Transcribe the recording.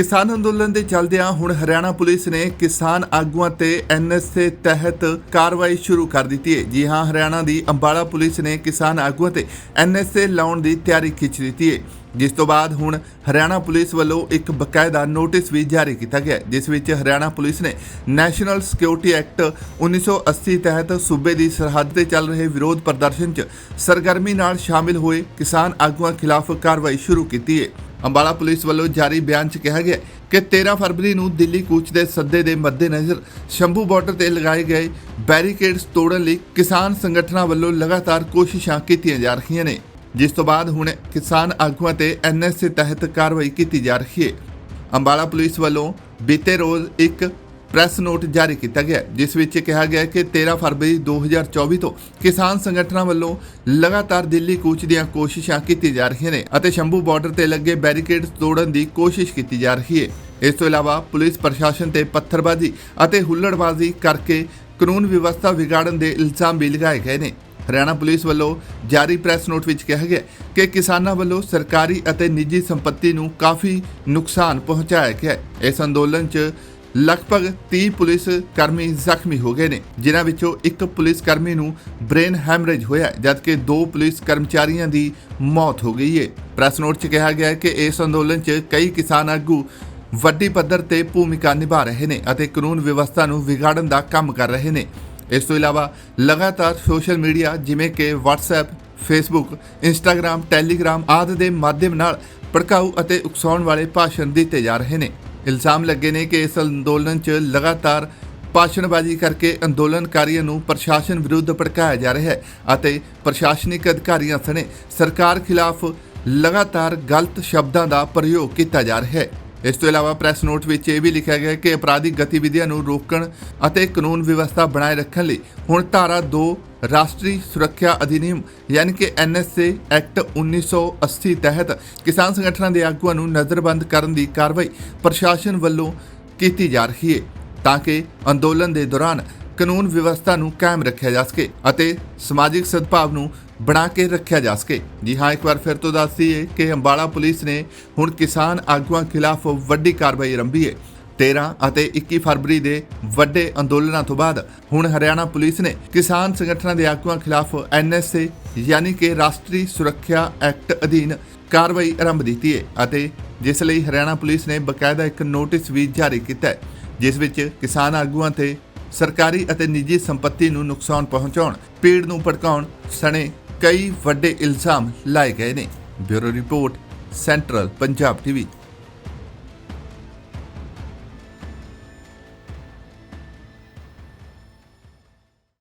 ਕਿਸਾਨ ਅੰਦੋਲਨ ਦੇ ਚੱਲਦਿਆਂ ਹੁਣ ਹਰਿਆਣਾ ਪੁਲਿਸ ਨੇ ਕਿਸਾਨ ਆਗੂਆਂ ਤੇ ਐਨਐਸਏ ਤਹਿਤ ਕਾਰਵਾਈ ਸ਼ੁਰੂ ਕਰ ਦਿੱਤੀ ਹੈ। ਜੀ ਹਾਂ, ਹਰਿਆਣਾ ਦੀ ਅੰਬਾਲਾ ਪੁਲਿਸ ਨੇ ਕਿਸਾਨ ਆਗੂਆਂ ਤੇ ਐਨਐਸਏ ਲਾਉਣ ਦੀ ਤਿਆਰੀ ਖਿੱਚ ਦਿੱਤੀ ਹੈ। ਜਿਸ ਤੋਂ ਬਾਅਦ ਹੁਣ ਹਰਿਆਣਾ ਪੁਲਿਸ ਵੱਲੋਂ ਇੱਕ ਬਕਾਇਦਾ ਨੋਟਿਸ ਵੀ ਜਾਰੀ ਕੀਤਾ ਗਿਆ ਜਿਸ ਵਿੱਚ ਹਰਿਆਣਾ ਪੁਲਿਸ ਨੇ ਨੈਸ਼ਨਲ ਸਿਕਿਉਰਿਟੀ ਐਕਟ 1980 ਤਹਿਤ ਸੂਬੇ ਦੀ ਸਰਹੱਦ ਤੇ ਚੱਲ ਰਹੇ ਵਿਰੋਧ ਪ੍ਰਦਰਸ਼ਨ 'ਚ ਸਰਗਰਮੀ ਨਾਲ ਸ਼ਾਮਿਲ ਹੋਏ ਕਿਸਾਨ ਆਗੂਆਂ ਖਿਲਾਫ ਕਾਰਵਾਈ ਸ਼ੁਰੂ ਕੀਤੀ ਹੈ। ਅੰਬਾਲਾ ਪੁਲਿਸ ਵੱਲੋਂ ਜਾਰੀ ਬਿਆਨ 'ਚ ਕਿਹਾ ਗਿਆ ਕਿ 13 ਫਰਵਰੀ ਨੂੰ ਦਿੱਲੀ ਕੂਚ ਦੇ ਸੱਦੇ ਦੇ ਮੱਦੇਨਜ਼ਰ ਸ਼ੰਭੂ ਬਾਰਡਰ ਤੇ ਲਗਾਏ ਗਏ ਬੈਰੀਕੇਡਸ ਤੋੜਨ ਲਈ ਕਿਸਾਨ ਸੰਗਠਨਾਂ ਵੱਲੋਂ ਲਗਾਤਾਰ ਕੋਸ਼ਿਸ਼ਾਂ ਕੀਤੀਆਂ ਜਾ ਰਹੀਆਂ ਨੇ, ਜਿਸ ਤੋਂ ਬਾਅਦ ਹੁਣ ਕਿਸਾਨ ਆਗੂਆਂ ਤੇ ਐਨਐਸਏ ਤਹਿਤ ਕਾਰਵਾਈ ਕੀਤੀ ਜਾ ਰਹੀ ਹੈ। ਅੰਬਾਲਾ ਪੁਲਿਸ ਵੱਲੋਂ ਬੀਤੇ ਰੋਜ਼ ਇੱਕ ਪ੍ਰੈਸ ਨੋਟ ਜਾਰੀ ਕੀਤਾ ਗਿਆ ਜਿਸ ਵਿੱਚ ਕਿਹਾ ਗਿਆ ਕਿ 13 ਫਰਵਰੀ 2024 ਤੋਂ ਕਿਸਾਨ ਸੰਗਠਨਾਂ ਵੱਲੋਂ ਲਗਾਤਾਰ ਦਿੱਲੀ ਕੂਚ ਦੀਆਂ ਕੋਸ਼ਿਸ਼ਾਂ ਕੀਤੀ ਜਾ ਰਹੀਆਂ ਨੇ ਅਤੇ ਸ਼ੰਭੂ ਬਾਰਡਰ ਤੇ ਲੱਗੇ ਬੈਰੀਕੇਡਸ ਤੋੜਨ ਦੀ ਕੋਸ਼ਿਸ਼ ਕੀਤੀ ਜਾ ਰਹੀ ਹੈ। ਇਸ ਤੋਂ ਇਲਾਵਾ ਪੁਲਿਸ ਪ੍ਰਸ਼ਾਸਨ ਤੇ ਪੱਥਰਬਾਜ਼ੀ ਅਤੇ ਹੁੱਲੜਬਾਜ਼ੀ ਕਰਕੇ ਕਾਨੂੰਨ ਵਿਵਸਥਾ ਵਿਗਾੜਨ ਦੇ ਇਲਜ਼ਾਮ ਵੀ ਲਗਾਏ ਗਏ ਨੇ। ਹਰਿਆਣਾ ਪੁਲਿਸ ਵੱਲੋਂ ਜਾਰੀ ਪ੍ਰੈਸ ਨੋਟ ਵਿੱਚ ਕਿਹਾ ਗਿਆ ਕਿ ਕਿਸਾਨਾਂ ਵੱਲੋਂ ਸਰਕਾਰੀ ਅਤੇ ਨਿੱਜੀ ਸੰਪਤੀ ਨੂੰ ਕਾਫੀ ਨੁਕਸਾਨ ਪਹੁੰਚਾਇਆ ਗਿਆ ਹੈ। ਇਸ ਅੰਦੋਲਨ 'ਚ ਲਗਭਗ 30 ਪੁਲਿਸ ਕਰਮੀ ਜ਼ਖਮੀ ਹੋ ਗਏ ਨੇ, ਜਿਨ੍ਹਾਂ ਵਿੱਚੋਂ ਇੱਕ ਪੁਲਿਸ ਕਰਮੀ ਨੂੰ ਬ੍ਰੇਨ ਹੈਮਰੇਜ ਹੋਇਆ ਜਦਕਿ ਦੋ ਪੁਲਿਸ ਕਰਮਚਾਰੀਆਂ ਦੀ ਮੌਤ ਹੋ ਗਈ ਹੈ। ਪ੍ਰੈਸ ਨੋਟ 'ਚ ਕਿਹਾ ਗਿਆ ਹੈ ਕਿ ਇਸ ਅੰਦੋਲਨ 'ਚ ਕਈ ਕਿਸਾਨ ਆਗੂ ਵੱਡੀ ਪੱਧਰ ਤੇ ਭੂਮਿਕਾ ਨਿਭਾ ਰਹੇ ਨੇ ਅਤੇ ਕਾਨੂੰਨ ਵਿਵਸਥਾ ਨੂੰ ਵਿਗਾੜਨ ਦਾ ਕੰਮ ਕਰ ਰਹੇ ਨੇ। ਇਸ ਤੋਂ ਇਲਾਵਾ ਲਗਾਤਾਰ ਸੋਸ਼ਲ ਮੀਡੀਆ, ਜਿਵੇਂ ਕਿ WhatsApp, Facebook, Instagram, Telegram ਆਦਿ ਦੇ ਮਾਧਿਅਮ ਨਾਲ ਭੜਕਾਊ ਅਤੇ ਉਕਸਾਉਣ ਵਾਲੇ ਭਾਸ਼ਣ ਦਿੱਤੇ ਜਾ ਰਹੇ ਨੇ। ਇਲਜ਼ਾਮ ਲੱਗੇ ਨੇ ਕਿ ਇਸ ਅੰਦੋਲਨ 'ਚ ਲਗਾਤਾਰ ਭਾਸ਼ਣਬਾਜ਼ੀ ਕਰਕੇ ਅੰਦੋਲਨਕਾਰੀਆਂ ਨੂੰ ਪ੍ਰਸ਼ਾਸਨ ਵਿਰੁੱਧ ਭੜਕਾਇਆ ਜਾ ਰਿਹਾ ਹੈ ਅਤੇ ਪ੍ਰਸ਼ਾਸਨਿਕ ਅਧਿਕਾਰੀਆਂ ਸਣੇ ਸਰਕਾਰ ਖਿਲਾਫ ਲਗਾਤਾਰ ਗਲਤ ਸ਼ਬਦਾਂ ਦਾ ਪ੍ਰਯੋਗ ਕੀਤਾ ਜਾ ਰਿਹਾ ਹੈ। ਇਸ ਤੋਂ ਇਲਾਵਾ ਪ੍ਰੈਸ ਨੋਟ ਵਿੱਚ ਇਹ ਵੀ ਲਿਖਿਆ ਗਿਆ ਕਿ ਅਪਰਾਧਿਕ ਗਤੀਵਿਧੀਆਂ ਨੂੰ ਰੋਕਣ ਅਤੇ ਕਾਨੂੰਨ ਵਿਵਸਥਾ ਬਣਾਏ ਰੱਖਣ ਲਈ ਹੁਣ ਧਾਰਾ 2 ਰਾਸ਼ਟਰੀ ਸੁਰੱਖਿਆ ਅਧਿਨਿਯਮ, ਯਾਨੀ ਕਿ ਐਨਐਸਏ ਐਕਟ 1980 ਤਹਿਤ ਕਿਸਾਨ ਸੰਗਠਨਾਂ ਦੇ ਆਗੂਆਂ ਨੂੰ ਨਜ਼ਰਬੰਦ ਕਰਨ ਦੀ ਕਾਰਵਾਈ ਪ੍ਰਸ਼ਾਸਨ ਵੱਲੋਂ ਕੀਤੀ ਜਾ ਰਹੀ ਹੈ ਤਾਂ ਕਿ ਅੰਦੋਲਨ ਦੇ ਦੌਰਾਨ ਕਾਨੂੰਨ ਵਿਵਸਥਾ ਨੂੰ ਕਾਇਮ ਰੱਖਿਆ ਜਾ ਸਕੇ ਅਤੇ ਸਮਾਜਿਕ ਸਦਭਾਵ ਨੂੰ ਬਣਾ ਕੇ ਰੱਖਿਆ ਜਾ ਸਕੇ। ਜੀ ਹਾਂ, ਇੱਕ ਵਾਰ ਫਿਰ ਤੋਂ ਦੱਸਦੀ ਹੈ ਕਿ ਅੰਬਾਲਾ ਪੁਲਿਸ ਨੇ ਹੁਣ ਕਿਸਾਨ ਆਗੂਆਂ ਖਿਲਾਫ ਵੱਡੀ ਕਾਰਵਾਈ ਆਰੰਭੀ ਹੈ 13 ਅਤੇ 21 ਫਰਵਰੀ ਦੇ ਵੱਡੇ ਅੰਦੋਲਨਾਂ ਤੋਂ ਬਾਅਦ ਹੁਣ ਹਰਿਆਣਾ ਪੁਲਿਸ ਨੇ ਕਿਸਾਨ ਸੰਗਠਨਾਂ ਦੇ ਆਗੂਆਂ ਖਿਲਾਫ ਐਨਐਸਏ ਯਾਨੀ ਕਿ ਰਾਸ਼ਟਰੀ ਸੁਰੱਖਿਆ ਐਕਟ ਅਧੀਨ ਕਾਰਵਾਈ ਆਰੰਭ ਦਿੱਤੀ ਹੈ ਅਤੇ ਜਿਸ ਲਈ ਹਰਿਆਣਾ ਪੁਲਿਸ ਨੇ ਬਕਾਇਦਾ ਇੱਕ ਨੋਟਿਸ ਵੀ ਜਾਰੀ ਕੀਤਾ ਹੈ, ਜਿਸ ਵਿੱਚ ਕਿਸਾਨ ਆਗੂਆਂ ਤੇ ਸਰਕਾਰੀ ਅਤੇ ਨਿੱਜੀ ਸੰਪਤੀ ਨੂੰ ਨੁਕਸਾਨ ਪਹੁੰਚਾਉਣ ਪੀੜ ਨੂੰ ਭੜਕਾਉਣ ਸਣੇ ਕਈ ਵੱਡੇ ਇਲਜ਼ਾਮ ਲਾਏ ਗਏ ਨੇ। Bureau report, central Punjab TV.